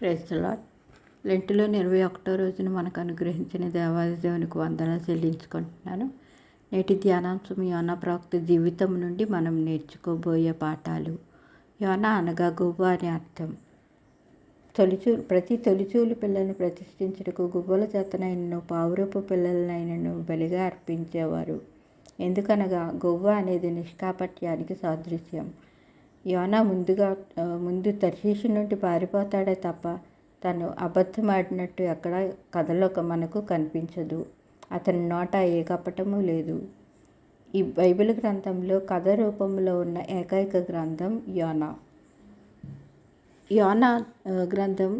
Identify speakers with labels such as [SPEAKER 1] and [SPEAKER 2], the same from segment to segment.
[SPEAKER 1] ప్రేస్తలా లెంటులోని ఇరవై ఒకటో రోజున మనకు అనుగ్రహించిన దేవాది దేవునికి వందన చెల్లించుకుంటున్నాను. నేటి ధ్యానాంశం యోనా ప్రవక్త జీవితం నుండి మనం నేర్చుకోబోయే పాఠాలు. యోనా అనగా గువ్వ అని అర్థం. తొలిచూ ప్రతి తొలిచూలు పిల్లల్ని ప్రతిష్ఠించుటకు గువ్వల చేతనైనను పావురపు పిల్లలనైనను బలిగా అర్పించేవారు. ఎందుకనగా గువ్వ అనేది నిష్కాపట్యానికి సాదృశ్యం. యోనా ముందుగా ముందు తర్శీషు నుండి పారిపోతాడే తప్ప తను అబద్ధమాడినట్టు ఎక్కడ కథలో ఒక మనకు కనిపించదు. అతని నోట ఏ కపటము లేదు. ఈ బైబిల్ గ్రంథంలో కథ రూపంలో ఉన్న ఏకైక గ్రంథం యోనా. యోనా గ్రంథం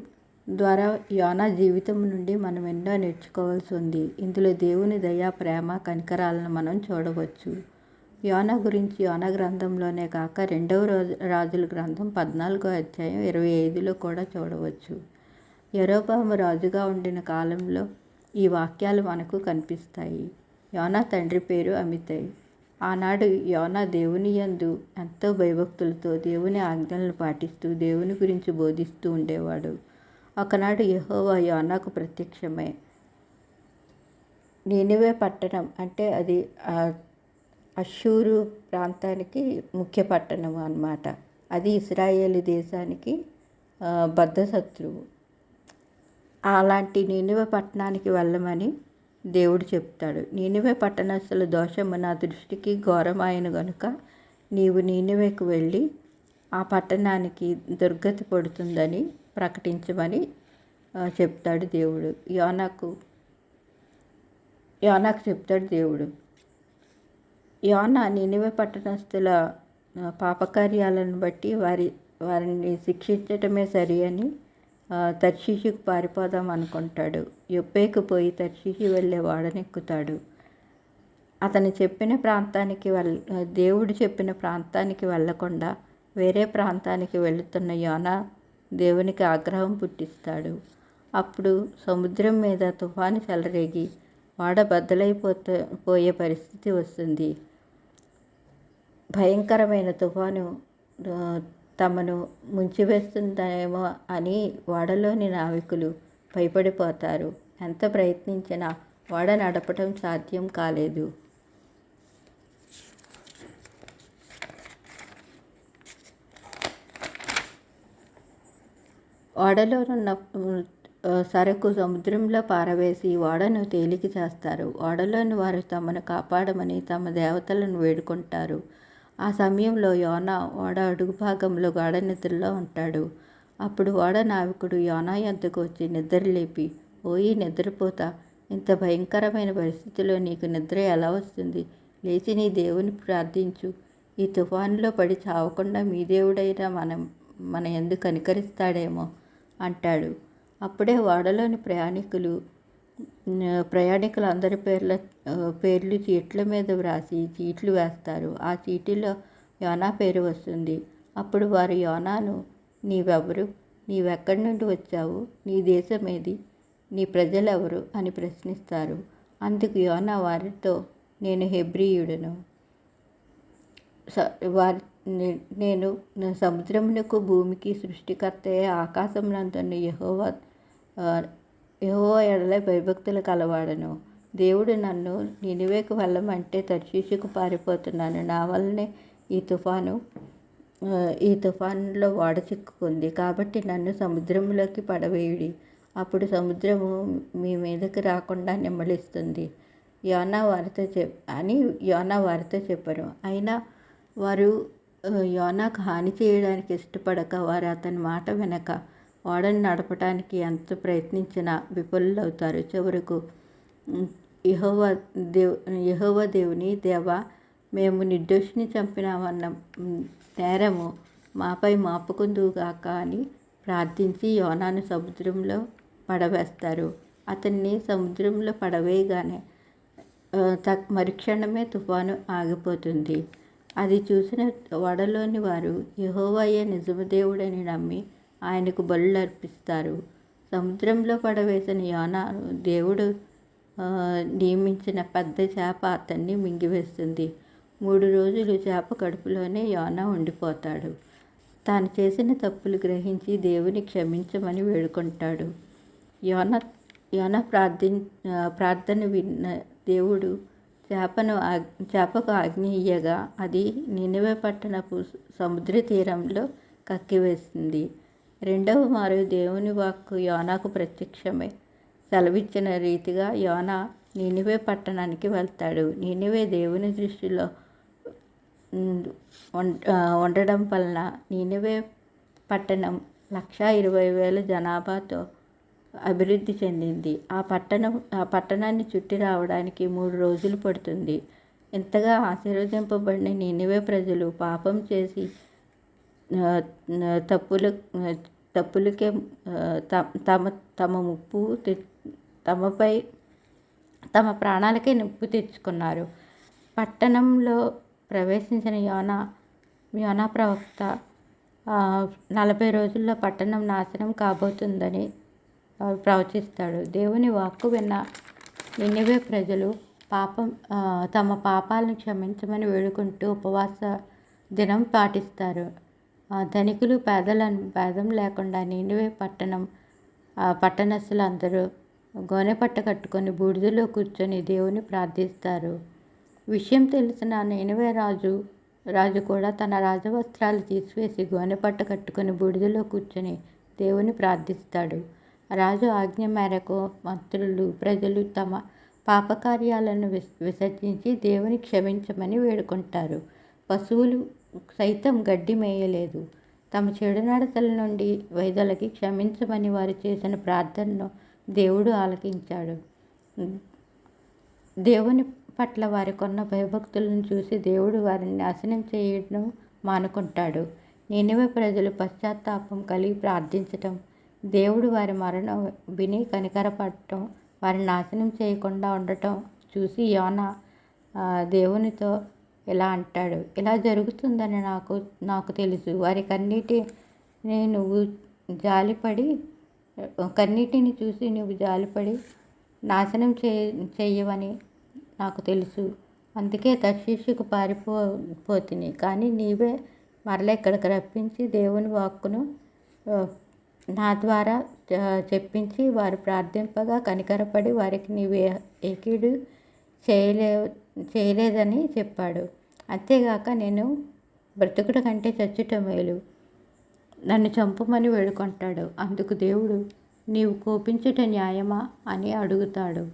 [SPEAKER 1] ద్వారా యోనా జీవితం నుండి మనం ఎన్నో నేర్చుకోవాల్సి ఉంది. ఇందులో దేవుని దయ ప్రేమ కనికరాలను మనం చూడవచ్చు. యోన గురించి యోన గ్రంథంలోనే కాక రెండవ రోజు రాజుల గ్రంథం పద్నాలుగో అధ్యాయం ఇరవై ఐదులో కూడా చూడవచ్చు. యరోబాము రాజుగా ఉండిన కాలంలో ఈ వాక్యాలు మనకు కనిపిస్తాయి. యోన తండ్రి పేరు అమితయ్ ఆనాడు యోన దేవుని యందు ఎంతో భయభక్తులతో దేవుని ఆజ్ఞలను పాటిస్తూ దేవుని గురించి బోధిస్తూ ఉండేవాడు. ఒకనాడు యహోవా యోనాకు ప్రత్యక్షమే నేనివే పట్టణం అంటే అది అషూరు ప్రాంతానికి ముఖ్య పట్టణం అన్నమాట. అది ఇస్రాయేల్ దేశానికి బద్ధశత్రువు శత్రువు. అలాంటి నీనివే పట్టణానికి వెళ్ళమని దేవుడు చెప్తాడు. నీనివే పట్టణస్థుల దోషము నా దృష్టికి ఘోరమైన గనుక నీవు నీనివేకు వెళ్ళి ఆ పట్టణానికి దుర్గతి పడుతుందని ప్రకటించమని చెప్తాడు దేవుడు. యోనాకు యోనాకు చెప్తాడు దేవుడు. యోన నినివే పట్టణస్థుల పాపకార్యాలను బట్టి వారి వారిని శిక్షించటమే సరి అని ఆ, తర్షీషుకు పారిపోదాం అనుకుంటాడు. యొప్పేకు పోయి తర్షీషు వెళ్ళే వాడనెక్కుతాడు. అతను చెప్పిన ప్రాంతానికి వెళ్ దేవుడు చెప్పిన ప్రాంతానికి వెళ్ళకుండా వేరే ప్రాంతానికి వెళుతున్న యోన దేవునికి ఆగ్రహం పుట్టిస్తాడు. అప్పుడు సముద్రం మీద తుఫాను చెలరేగి వాడ బద్దలైపోతే పోయే పరిస్థితి వస్తుంది. భయంకరమైన తుఫాను తమను ముంచివేస్తుందేమో అని వాడలోని నావికులు భయపడిపోతారు. ఎంత ప్రయత్నించినా వాడ నడపటం సాధ్యం కాలేదు. ఓడలోనున్న సరుకు సరకు సముద్రంలో పారవేసి ఓడను తేలిక చేస్తారు ఓడలోని వారు తమను కాపాడమని తమ దేవతలను వేడుకుంటారు. ఆ సమయంలో యోనా ఓడ అడుగు భాగంలో గాఢ నిద్రలో ఉంటాడు. అప్పుడు ఓడ నావికుడు యోనా ఎంతకు వచ్చి నిద్రలేపి ఓయి నిద్రపోతా. ఇంత భయంకరమైన పరిస్థితిలో నీకు నిద్ర ఎలా వస్తుంది? లేచి నీ దేవుని ప్రార్థించు. ఈ తుఫానులో పడి చావకుండా మీ దేవుడైనా మనం మన ఎందుకు కనికరిస్తాడేమో అంటాడు. అప్పుడే ఓడలోని ప్రయాణికులు ప్రయాణికులందరి ప్రయాణికులు అందరి పేర్ల పేర్లు సీట్ల మీద వ్రాసి సీట్లు వేస్తారు. ఆ చీటిలో యోనా పేరు వస్తుంది. అప్పుడు వారు యోనాను నీవెవరు? నీవెక్కడి నుండి వచ్చావు? నీ దేశం ఏది నీ ప్రజలెవరు అని ప్రశ్నిస్తారు. అందుకు యోనా వారితో నేను హెబ్రియుడను. స- వారి నేను సముద్రమునకు భూమికి సృష్టికర్తయే. ఆకాశమునందున్న యహోవా యహో ఎడలే ఎడల భయభక్తులు కలవాడను దేవుడు నన్ను నినివేకు వెళ్ళమంటే తర్శీషుకు పారిపోతున్నాను. నా వల్లనే ఈ తుఫాను ఈ తుఫానులో వాడ చిక్కుకుంది. కాబట్టి నన్ను సముద్రంలోకి పడవేయుడి. అప్పుడు సముద్రము మీ మీదకి రాకుండా నిమ్మలిస్తుంది యోనా వారితో చెప్ అని యోనా వారితో చెప్పారు. అయినా వారు యోనాకు హాని చేయడానికి ఇష్టపడక వారు అతని మాట వినక ఓడని నడపడానికి ఎంత ప్రయత్నించినా విఫలులవుతారు. చివరకు యహోవ దేవు యహోవ దేవుని దేవ మేము నిర్దోషిని చంపినామన్న నేరము మాపై మాపుకుందుగాక అని ప్రార్థించి యోనాను సముద్రంలో పడవేస్తారు. అతన్ని సముద్రంలో పడవేయగానే త మరుక్షణమే తుఫాను ఆగిపోతుంది. అది చూసిన వడలోని వారు యహోవయ్య నిజమదేవుడని నమ్మి ఆయనకు బలులు అర్పిస్తారు సముద్రంలో పడవేసిన యోనాను దేవుడు నియమించిన పెద్ద చేప అతన్ని మింగివేస్తుంది. మూడు రోజులు చేప కడుపులోనే యోన ఉండిపోతాడు. తాను చేసిన తప్పులు గ్రహించి దేవుని క్షమించమని వేడుకుంటాడు. యోన యోన ప్రార్థి ప్రార్థన విన్న దేవుడు చేపను చేపకు ఆజ్ఞ ఇయ్యగా అది నినివే పట్టణపు సముద్ర తీరంలో కక్కివేసింది. రెండవ మారు దేవుని వాక్కు యోనాకు ప్రత్యక్షమే. సెలవిచ్చిన రీతిగా యోన నినివే పట్టణానికి వెళ్తాడు. నినివే దేవుని దృష్టిలో ఉండడం వలన నినివే పట్టణం లక్ష ఇరవై వేల జనాభాతో అభివృద్ధి చెందింది. ఆ పట్టణం ఆ పట్టణాన్ని చుట్టి రావడానికి మూడు రోజులు పడుతుంది. ఇంతగా ఆశీర్వదింపబడిన నినివే ప్రజలు పాపం చేసి తప్పులు తప్పులకే తమ తమ ముప్పు తమపై తమ ప్రాణాలకే నిప్పు తెచ్చుకున్నారు. పట్టణంలో ప్రవేశించిన యోన యోనా ప్రవక్త నలభై రోజుల్లో పట్టణం నాశనం కాబోతుందని ప్రవచిస్తాడు. దేవుని వాక్కు విన్న నిన్నవే ప్రజలు పాపం తమ పాపాలను క్షమించమని వేడుకుంటూ ఉపవాస దినం పాటిస్తారు. ధనికులు పేదలను భేదం లేకుండా నినివే పట్టణం. పట్టణస్తులు అందరూ గోనెపట్ట కట్టుకొని బూడిదలో కూర్చొని దేవుని ప్రార్థిస్తారు. విషయం తెలిసిన నేనువే రాజు రాజు కూడా తన రాజవస్త్రాలు తీసివేసి గోనెపట్ట కట్టుకొని బూడిదలో కూర్చొని దేవుని ప్రార్థిస్తాడు. రాజు ఆజ్ఞ మేరకు మంత్రులు ప్రజలు తమ పాపకార్యాలను విస్ విసర్జించి దేవుని క్షమించమని వేడుకుంటారు. పశువులు సైతం గడ్డి మేయలేదు. తమ చెడునడతల నుండి వైదొలకి క్షమించమని వారు చేసిన ప్రార్థనను దేవుడు ఆలకించాడు. దేవుని పట్ల వారికున్న భయభక్తులను చూసి దేవుడు వారిని నాశనం చేయడం మానుకుంటాడు. నేనివే ప్రజలు పశ్చాత్తాపం కలిగి ప్రార్థించటం దేవుడు వారి మరణం విని కనికరపడటం వారిని నాశనం చేయకుండా ఉండటం చూసి యోన దేవునితో ఇలా అంటాడు? ఇలా జరుగుతుందని నాకు నాకు తెలుసు. వారి కన్నీటి నువ్వు జాలిపడి కన్నీటిని చూసి నువ్వు జాలిపడి నాశనం చే చేయవని నాకు తెలుసు. అందుకే తర్శీషుకు పారిపో పోతుంది కానీ నీవే మరల ఇక్కడికి రప్పించి దేవుని వాక్కును నా ద్వారా చెప్పించి వారు ప్రార్థింపగా కనికరపడి వారికి నీవే ఏకీడు చేయలే చేయలేదని చెప్పాడు. అంతేగాక నేను బ్రతుకుట కంటే చచ్చుట మేలు. నన్ను చంపమని వేడుకుంటాడు. అందుకు దేవుడు నీవు కోపించుట న్యాయమా అని అడుగుతాడు.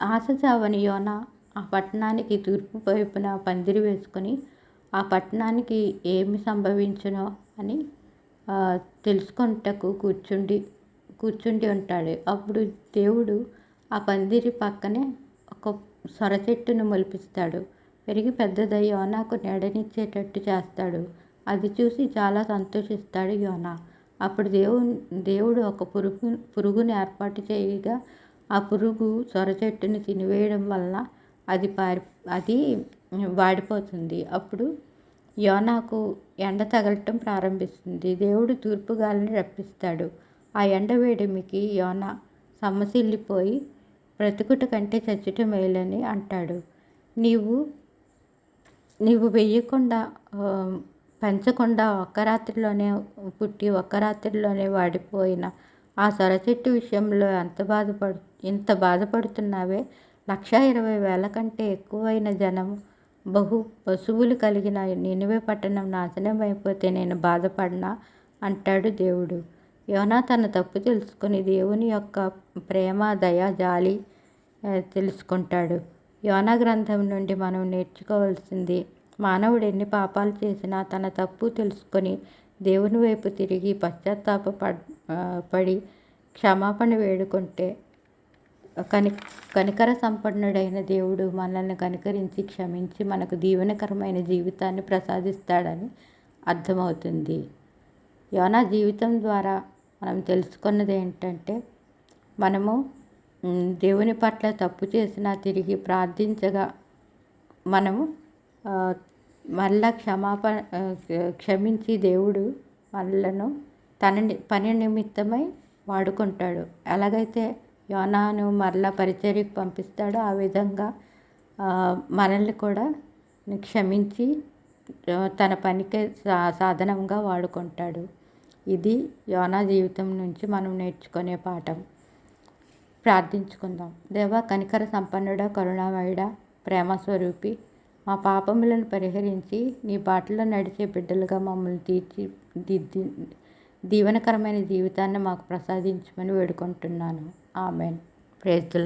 [SPEAKER 1] ఆశ చావని యోన ఆ పట్టణానికి తూర్పు వైపున పందిరి వేసుకొని ఆ పట్టణానికి ఏమి సంభవించునో అని తెలుసుకుంటకు కూర్చుండి కూర్చుండి ఉంటాడు. అప్పుడు దేవుడు ఆ పందిరి పక్కనే ఒక సొర చెట్టును మొలిపిస్తాడు. పెరిగి పెద్దదై యోనాకు నీడనిచ్చేటట్టు చేస్తాడు. అది చూసి చాలా సంతోషిస్తాడు యోనా. అప్పుడు దేవు దేవుడు ఒక పురుగు పురుగుని ఏర్పాటు చేయగా ఆ పురుగు సొర చెట్టుని తినివేయడం వల్ల అది పారి అది వాడిపోతుంది. అప్పుడు యోనాకు ఎండ తగలటం ప్రారంభిస్తుంది. దేవుడు తూర్పు గాలిని రప్పిస్తాడు. ఆ ఎండ వేడిమికి యోన సమ్మసిల్లిపోయి బ్రతుకుట కంటే చచ్చటం మేలని అంటాడు. నీవు నీవు వెయ్యకుండా పెంచకుండా ఒక్క రాత్రిలోనే పుట్టి ఒక్క రాత్రిలోనే వాడిపోయిన ఆ సొర చెట్టు విషయంలో ఎంత బాధపడు ఇంత బాధపడుతున్నావే? లక్ష ఇరవై వేల కంటే ఎక్కువైన జనం బహు పశువులు కలిగిన నినివే పట్టణం నాశనం అయిపోతే నేను బాధపడినా? అంటాడు దేవుడు. యోనా తన తప్పు తెలుసుకుని దేవుని యొక్క ప్రేమ దయ జాలి తెలుసుకుంటాడు. యోనా గ్రంథం నుండి మనం నేర్చుకోవాల్సింది మానవుడు ఎన్ని పాపాలు చేసినా తన తప్పు తెలుసుకొని దేవుని వైపు తిరిగి పశ్చాత్తాప పడి క్షమాపణ వేడుకుంటే కని కనికర సంపన్నుడైన దేవుడు మనల్ని కనికరించి క్షమించి మనకు దీవెనకరమైన జీవితాన్ని ప్రసాదిస్తాడని అర్థమవుతుంది. యోనా జీవితం ద్వారా మనం తెలుసుకున్నది ఏంటంటే మనము దేవుని పట్ల తప్పు చేసినా తిరిగి ప్రార్థించగా మనము మళ్ళా క్షమాపణ క్షమించి దేవుడు మనలను తన పని నిమిత్తమై వాడుకుంటాడు. ఎలాగైతే యోనాను మరలా పరిచర్యకు పంపిస్తాడో. ఆ విధంగా మనల్ని కూడా క్షమించి తన పనికి సా సాధనంగా వాడుకుంటాడు. ఇది యోనా జీవితం నుంచి మనం నేర్చుకునే పాఠం. ప్రార్థించుకుందాం. దేవా కనికర సంపన్నుడ కరుణామయుడ ప్రేమ స్వరూపి మా పాపములను పరిహరించి నీ బాటలో నడిచే బిడ్డలుగా మమ్మల్ని తీర్చి దిద్ది దీవెనకరమైన జీవితాన్ని మాకు ప్రసాదించమని వేడుకుంటున్నాను. ఆమెన్. Praise the